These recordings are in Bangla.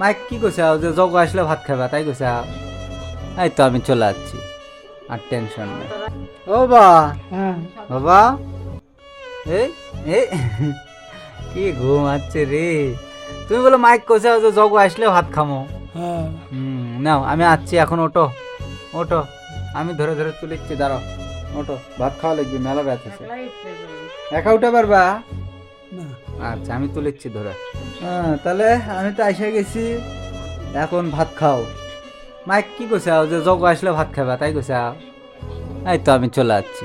মাইক কি কইছে? যে জগ আসলে ভাত খাবা তাই কইছে এই তো আমি চলে যাচ্ছি আর টেনশন নেই। ও বা বাবা এই এই কি ঘুম আছে রে। তুমি বলে মাইক কইছে যে জগ আসলে ভাত খামো। হুম নাও আমি আসছি এখন ওটো ওটো আমি ধরে ধরে তুলিচ্ছি দাঁড়াও ওটো ভাত খাওয়া লাগবে মেলা ব্যথ আছে। একা উঠে পারবা? আচ্ছা আমি তুলেছি ধরে। হ্যাঁ তাহলে আমি তো এসে গেছি। এখন ভাত খাও। মাইক কি কইছে? যে জগ আসলে ভাত খাবা তাই কইছে এই তো আমি চলে যাচ্ছি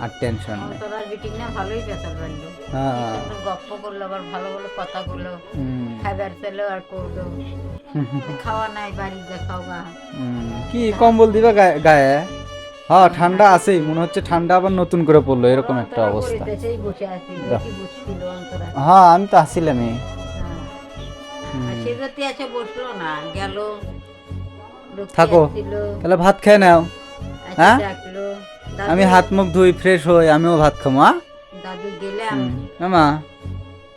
আর টেনশন নেই। তোরা বিটিং না ভালোই রইল হ্যাঁ। গপ্প করল আবার ভালো ভালো কথা গুলো খাবার আর করল। খাওয়া নাই বাড়ি কি কম্বল দিবা গায়ে- গায়ে? হ্যাঁ ঠান্ডা আছেই। মনে হচ্ছে ঠান্ডা আবার নতুন করে পড়ল এরকম একটা অবস্থা। হ্যাঁ আমি তো আসছিলামই হ্যাঁ। থাকো। তাহলে ভাত খেয়ে নাও। হ্যাঁ? আমি হাত মুখ ধুই ফ্রেশ হই আমিও ভাত খামো হ্যাঁ? দাদু মামা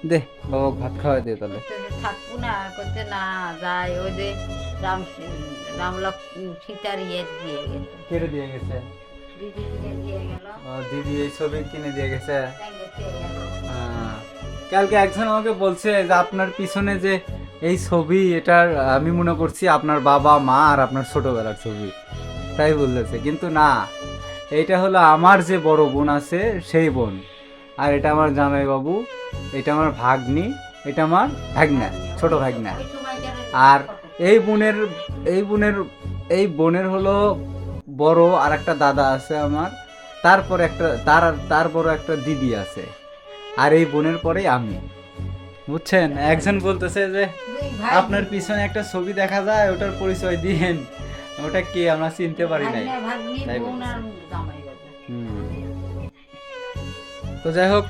দে। বাবা ভাত খাওয়াই দে তাহলে। থাকব না করতে না যাই ওই যে রাম রামলক সীতার ইয়ে দিয়ে গেছে। কেটে দিয়ে গেছে? দিদি দিয়ে এই ছবি কিনে দিয়ে গেছে? আহ, কালকে একজন আমাকে বলছে যে আপনার পিছনে যে এই ছবি এটার আমি মনে করছি আপনার বাবা মা আর আপনার ছোটবেলার ছবি। তাই বলতেছে কিন্তু না এইটা হলো আমার যে বড় বোন আছে সেই বোন। আর এটা আমার জামাই বাবু এটা আমার ভাগ্নি এটা আমার ভাগনা ছোট ভাগনা। আর এই বোনের এই বোনের এই বোনের হলো বড় আর একটা দাদা আছে আমার তারপর একটা তার তার বড় একটা দিদি আছে। আর এই বোনের পরেই আমি। বুঝছেন? একজন বলতেছে যে আপনার পিছনে একটা ছবি দেখা যায় ওটার পরিচয় দিয়েন। ওটা কি আমরা চিনতে পারি নাই? তাই। হুম। তো যাই হোক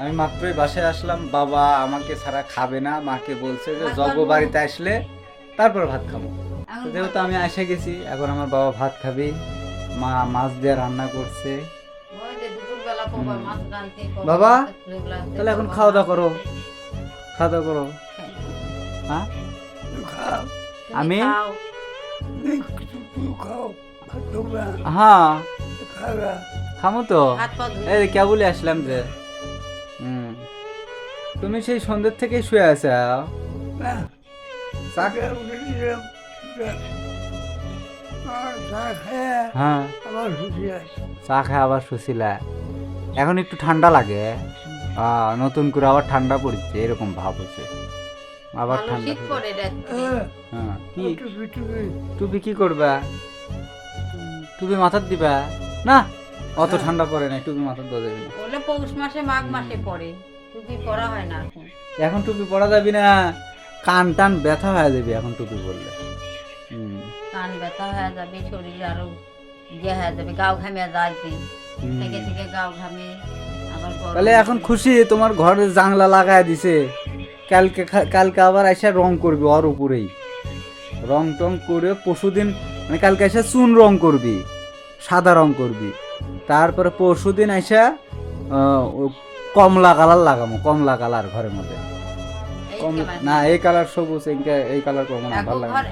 আমি মাত্রই বাসায় আসলাম। বাবা আমাকে ছাড়া খাবে না মাকে বলছে যে জগ বাড়িতে আসলে তারপর ভাত খাব। যেহেতু আমি এসে গেছি এখন আমার বাবা ভাত খাবে। মা মাছ দিয়ে রান্না করছে। ওই যে দুপুরবেলা কবা মাছ রাঁধতে, কবা বাবা, তাহলে এখন খাওয়া দাওয়া করো। খাওয়া দাওয়া করো। হ্যাঁ। তুমি আমি? খাও। হ্যাঁ। খামো তো? এই কে বলে আসলাম যে। হুম। তুমি সেই সন্ধ্যের থেকে শুয়ে আছো হ্যাঁ। চা খায় আবার শুছিলা এখন একটু ঠান্ডা লাগে। আহ, নতুন করে আবার ঠান্ডা পড়ছে এরকম ভাব হচ্ছে। আবার ঠান্ডা রাত্রে। হ্যাঁ। কি? টুপি কি করবা? টুপি মাথার দিবা? না? অত ঠান্ডা পড়ে না টুপি মাথার দেওয়া যাবে না পৌষ মাসে মাঘ মাসে পড়ে টুপি পরা হয় না। এখন এখন টুপি পরা যাবি না কান টান ব্যথা হয়ে যাবে এখন টুপি পরলে। কান ব্যথা হয়ে যাবে শরীর আরও ইয়ে হয়ে যাবে গাও ঘামে হুম। থেকে থেকে গাও ঘামে তাহলে এখন খুশি তোমার ঘরে জাংলা লাগায় দিছে। কালকে কালকে আবার এসে রং করবি ওর উপরেই। রং টং করে পরশুদিন মানে কালকে এসে চুন রং করবি সাদা রং করবি। তারপরে পরশুদিন এসে আহ, ও কমলা কালার লাগামো কমলা কালার ঘরের মধ্যে? না এই কালার সবুজ এই কালার করব না ভালো লাগে না।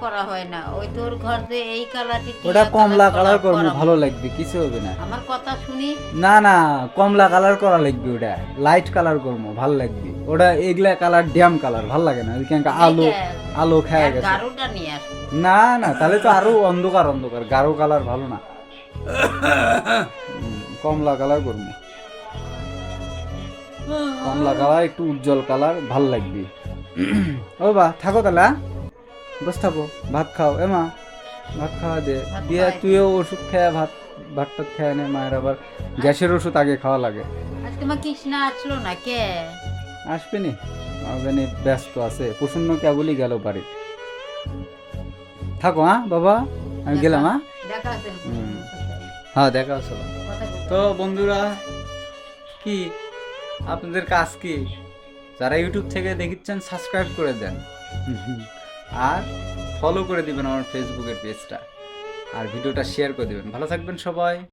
করা হয় না। ওই তোর ঘর যে এই কালারটি ওটা কমলা কালার করব ভালো লাগবে কিছু হবে না। আমার কথা শুনি। না না কমলা কালার করা লাগবে ওটা। লাইট কালার করব ভালো লাগবে। ওটা এগুলা কালার ড্যাম কালার ভালো লাগে না। ওইখানটা আলো আলো খেয়ে গেছে। না না তাহলে তো আরও অন্ধকার অন্ধকার। গাঢ় কালার ভালো না। কমলা কালার করব। কমলা কালার একটু উজ্জ্বল কালার ভালো লাগবে। ও বা থাকো তাহলে হ্যাঁ? বস থাকো ভাত খাও। এ মা ভাত খাওয়া দে। দিয়ে তুইও ওষুধ খেয়ে ভাত ভাতটা খেয়ে নে মায়ের আবার গ্যাসের ওষুধ আগে খাওয়া লাগে। আজকে মা কৃষ্ণা আসলো না কে? আসবে নি? আসবে ব্যস্ত আছে প্রসন্ন কেবলই গেল বাড়ি। থাকো হ্যাঁ বাবা? আমি গেলাম হ্যাঁ? দেখা। হ্যাঁ দেখা হচ্ছে। তো বন্ধুরা, কি? আপনাদের কাজ কি? যারা ইউটিউব থেকে দেখিচ্ছেন সাবস্ক্রাইব করে দেন। আর ফলো করে দিবেন আমার ফেসবুকের পেজটা আর ভিডিওটা শেয়ার করে দেবেন। ভালো থাকবেন সবাই।